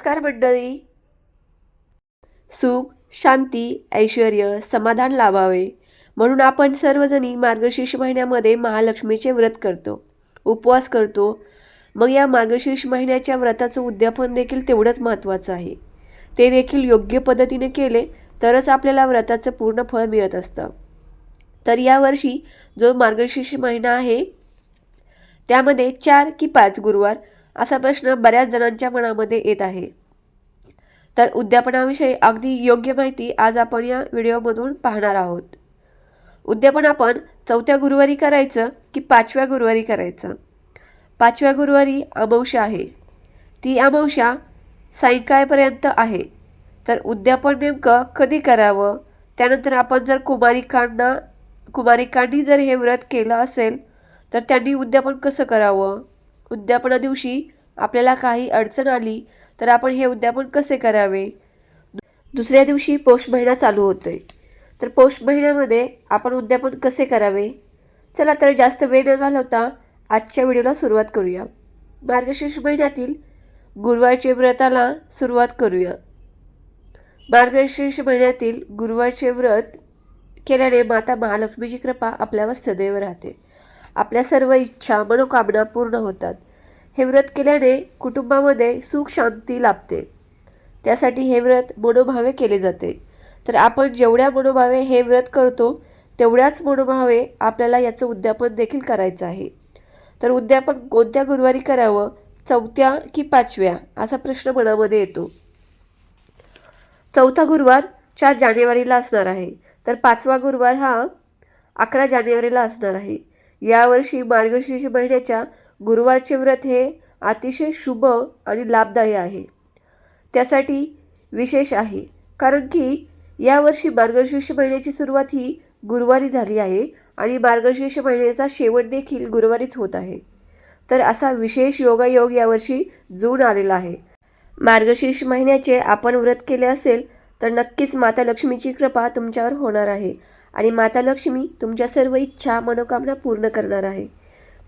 नमस्कार मंडळी. सुख शांती ऐश्वर समाधान लाभावे. म्हणून आपण सर्वजणी मार्गशीर्ष महिन्यामध्ये महालक्ष्मीचे व्रत करतो उपवास करतो. मग या मार्गशीर्ष महिन्याच्या व्रताचं उद्यापन देखील तेवढंच महत्त्वाचं आहे. ते देखील योग्य पद्धतीने केले तरच आपल्याला व्रताचं पूर्ण फळ मिळत असतं. तर यावर्षी जो मार्गशीर्ष महिना आहे त्यामध्ये चार की पाच गुरुवार असा प्रश्न बऱ्याच जणांच्या मनामध्ये येत आहे. तर उद्यापनाविषयी अगदी योग्य माहिती आज आपण या व्हिडिओमधून पाहणार आहोत. उद्यापन आपण चौथ्या गुरुवारी करायचं की पाचव्या गुरुवारी करायचं? पाचव्या गुरुवारी अमावस्या आहे. ती अमावस्या सायंकाळपर्यंत आहे. तर उद्यापन नेमकं कधी करावं? त्यानंतर आपण जर कुमारिकांना कुमारिकांनी जर हे व्रत केलं असेल तर त्यांनी उद्यापन कसं करावं? उद्यापना दिवशी आपल्याला काही अडचण आली तर आपण हे उद्यापन कसे करावे? दुसऱ्या दिवशी पौष महिना चालू होतोय. तर पौष महिन्यामध्ये आपण उद्यापन कसे करावे? चला तर जास्त वेळ न घालवता आजच्या व्हिडिओला सुरुवात करूया. मार्गशीर्ष महिन्यातील गुरुवारचे व्रताला सुरुवात करूया. मार्गशीर्ष महिन्यातील गुरुवारचे व्रत केल्याने माता महालक्ष्मीची कृपा आपल्यावर सदैव राहते. आपल्या सर्व इच्छा मनोकामना पूर्ण होतात. हे व्रत केल्याने कुटुंबामध्ये सुख शांती लाभते. त्यासाठी हे व्रत मनोभावे केले जाते. तर आपण जेवढ्या मनोभावे हे व्रत करतो तेवढ्याच मनोभावे आपल्याला याचं उद्यापन देखील करायचं आहे. तर उद्यापन कोणत्या गुरुवारी करावं? चौथ्या की पाचव्या? असा प्रश्न मनामध्ये येतो. चौथा गुरुवार चार जानेवारीला असणार आहे. तर पाचवा गुरुवार हा अकरा जानेवारीला असणार आहे. यावर्षी मार्गशीर्ष महिन्याच्या गुरुवारचे व्रत हे अतिशय शुभ आणि लाभदायी आहे. त्यासाठी विशेष आहे कारण की यावर्षी मार्गशीर्ष महिन्याची सुरुवात ही गुरुवारी झाली आहे आणि मार्गशीर्ष महिन्याचा शेवट देखील गुरुवारीच होत आहे. तर असा विशेष योगायोग यावर्षी जून आलेला आहे. मार्गशीर्ष महिन्याचे आपण व्रत केले असेल तर नक्कीच माता लक्ष्मीची कृपा तुमच्यावर होणार आहे. आणि माता लक्ष्मी तुमच्या सर्व इच्छा मनोकामना पूर्ण करणार आहे.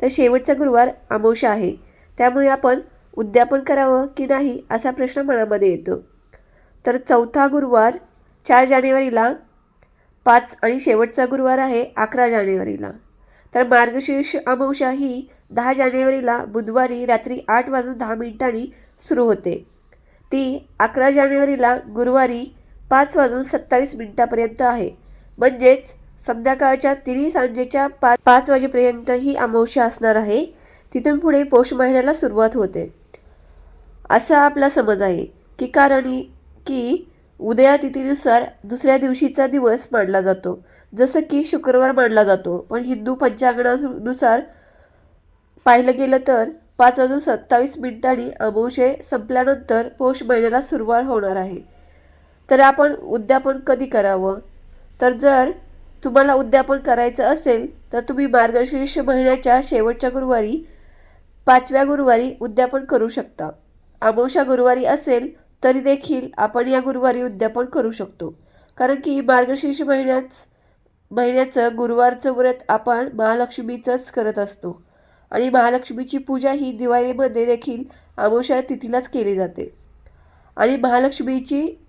तर शेवटचा गुरुवार अमावस्या आहे. त्यामुळे आपण उद्यापन करावं की नाही असा प्रश्न मनामध्ये येतो. तर चौथा गुरुवार चार जानेवारीला पाच आणि शेवटचा गुरुवार आहे अकरा जानेवारीला. तर मार्गशीर्ष अमावस्या ही दहा जानेवारीला बुधवारी रात्री आठ वाजून दहा मिनिटांनी सुरू होते. ती अकरा जानेवारीला गुरुवारी पाच वाजून सत्तावीस मिनिटापर्यंत आहे. म्हणजेच संध्याकाळच्या तिन्ही सांजेच्या पाच पाच वाजेपर्यंत ही अमावस्या असणार आहे. तिथून पुढे पौष महिन्याला सुरुवात होते. असा आपला समज आहे की कारण की की उदयातिथीनुसार दुसऱ्या दिवशीचा दिवस मानला जातो. जसं की शुक्रवार मानला जातो पण हिंदू पंचांगणानुसार पाहिलं गेलं तर पाच वाजून सत्तावीस मिनिटांनी अमावशे संपल्यानंतर पौष महिन्याला सुरुवात होणार आहे. तर आपण उद्यापन कधी करावं? तर जर तुम्हाला उद्यापन करायचं असेल तर तुम्ही मार्गशीर्ष महिन्याच्या शेवटच्या गुरुवारी पाचव्या गुरुवारी उद्यापन करू शकता. अमावस्या गुरुवारी असेल तरी देखील आपण या गुरुवारी उद्यापन करू शकतो. कारण की मार्गशीर्ष महिन्याच महिन्याचं गुरुवारचं व्रत आपण महालक्ष्मीचंच करत असतो. आणि महालक्ष्मीची पूजा ही दिवाळीमध्ये देखील अमावस्या तिथीलाच केली जाते. आणि महालक्ष्मीची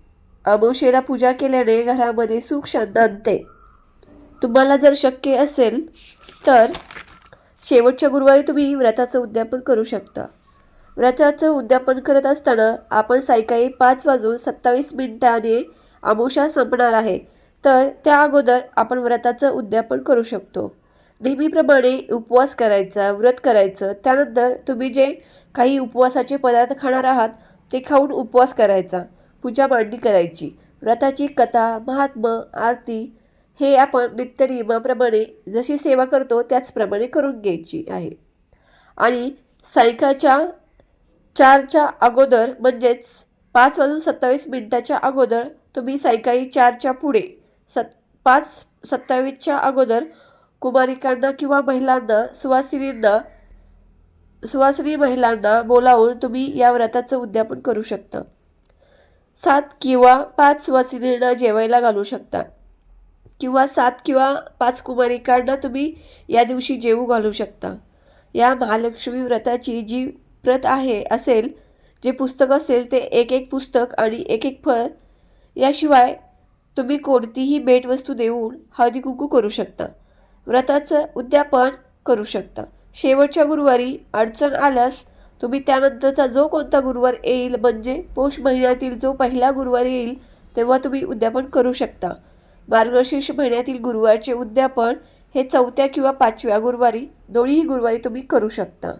अमावशेला पूजा केल्याने घरामध्ये सुख शांत आणते. तुम्हाला जर शक्य असेल तर शेवटच्या गुरुवारी तुम्ही व्रताचं उद्यापन करू शकता. व्रताचं उद्यापन करत असताना आपण सायंकाळी पाच वाजून सत्तावीस मिनिटाने अमुषा संपणार आहे. तर त्या अगोदर आपण व्रताचं उद्यापन करू शकतो. नेहमीप्रमाणे उपवास करायचा व्रत करायचं. त्यानंतर तुम्ही जे काही उपवासाचे पदार्थ खाणार आहात ते खाऊन उपवास करायचा. पूजा मांडणी करायची. व्रताची कथा महात्मा आरती हे आपण नित्यनियमाप्रमाणे जशी सेवा करतो त्याचप्रमाणे करून घ्यायची आहे. आणि सायंकाळच्या चारच्या अगोदर म्हणजेच पाच वाजून सत्तावीस मिनिटाच्या अगोदर तुम्ही सायंकाळी चारच्या पुढे सत पाच सत्तावीसच्या अगोदर कुमारिकांना किंवा महिलांना सुवासिनींना सुवासिनी महिलांना बोलावून तुम्ही या व्रताचं उद्यापन करू शकता. सात किंवा पाच सुवासिनींना जेवायला घालू शकता किंवा सात किंवा पाच कुमारिकांना तुम्ही या दिवशी जेवू घालू शकता. या महालक्ष्मी व्रताची जी व्रत आहे असेल जे पुस्तक असेल ते एक एक पुस्तक आणि एक एक फळ याशिवाय तुम्ही कोणतीही भेटवस्तू देऊन हळदी कुंकू करू शकता. व्रताचं उद्यापन करू शकता. शेवटच्या गुरुवारी अडचण आल्यास तुम्ही त्यानंतरचा जो कोणता गुरुवार येईल म्हणजे पौष महिन्यातील जो पहिला गुरुवार येईल तेव्हा तुम्ही उद्यापन करू शकता. मार्गशीर्ष महिन्यातील गुरुवारचे उद्यापन हे चौथ्या किंवा पाचव्या गुरुवारी दोन्हीही गुरुवारी तुम्ही करू शकता.